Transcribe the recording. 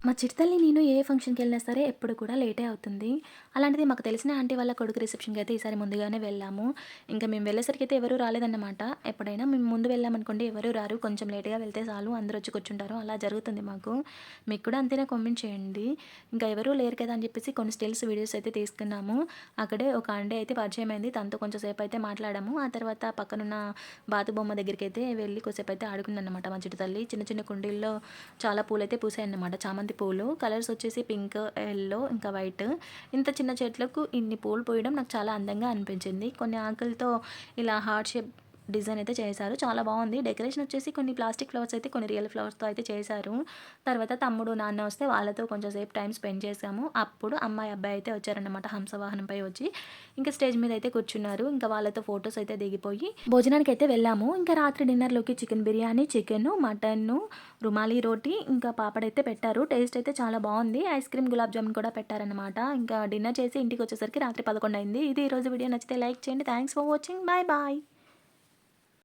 మా చిరుతల్లి నేను ఏ ఫంక్షన్‌కి వెళ్ళినా సరే ఎప్పుడు కూడా లేటే అవుతుంది. అలాంటిది మాకు తెలిసిన ఆంటీ వాళ్ళ కొడుకు రిసెప్షన్‌కి అయితే ఈసారి ముందుగానే వెళ్ళాము. ఇంకా మేము వెళ్ళేసరికి అయితే ఎవరు రాలేదన్నమాట. ఎప్పుడైనా మేము ముందు వెళ్ళామనుకోండి ఎవరు రారు. కొంచెం లేట్‌గా వెళ్తే చాలు అందరూ వచ్చి కూర్చుంటారు. అలా జరుగుతుంది మాకు. మీకు కూడా అంతేనా కామెంట్ చేయండి. ఇంకా ఎవరూ లేరు కదా అని చెప్పేసి కొన్ని స్టిల్స్ వీడియోస్ అయితే తీసుకున్నాము. అక్కడే ఒక ఆంటీ అయితే పరిచయం అయింది. తనతో కొంచెం సేపు అయితే మాట్లాడాము. ఆ తర్వాత పక్కనున్న బాతు బొమ్మ దగ్గరికి అయితే వెళ్ళి కొద్దిసేపు అయితే ఆడుకుందన్నమాట మా చిరుతల్లి. చిన్న చిన్న కుండీల్లో చాలా పూలైతే పూసాయన్నమాట. చామంతి పూలు. కలర్స్ వచ్చేసి పింక్, ఎల్లో ఇంకా వైట్. ఇంత చిన్న చెట్లకు ఇన్ని పూలు పోయడం నాకు చాలా అందంగా అనిపించింది. కొన్ని ఆకులతో ఇలా హార్ట్ షేప్ డిజైన్ అయితే చేశారు. చాలా బాగుంది డెకరేషన్ వచ్చేసి కొన్ని ప్లాస్టిక్ ఫ్లవర్స్ అయితే కొన్ని రియల్ ఫ్లవర్స్‌తో అయితే చేశారు. తర్వాత తమ్ముడు, నాన్న వస్తే వాళ్ళతో కొంచెం సేపు టైం స్పెండ్ చేశాము. అప్పుడు అమ్మాయి, అబ్బాయి అయితే వచ్చారన్నమాట హంసవాహనంపై వచ్చి. ఇంకా స్టేజ్ మీద అయితే కూర్చున్నారు. ఇంకా వాళ్ళతో ఫొటోస్ అయితే దిగిపోయి భోజనానికి అయితే వెళ్ళాము. ఇంకా రాత్రి డిన్నర్‌లోకి chicken biryani, chicken mutton rumali roti ఇంకా పాపడైతే పెట్టారు. టేస్ట్ అయితే చాలా బాగుంది ఐస్ క్రీమ్, గులాబ్ జామున్ కూడా పెట్టారన్నమాట. ఇంకా డిన్నర్ చేసి ఇంటికి వచ్చేసరికి రాత్రి 11 అయింది. ఇది ఈరోజు వీడియో నచ్చితే లైక్ చేయండి. Thanks for watching. Bye bye.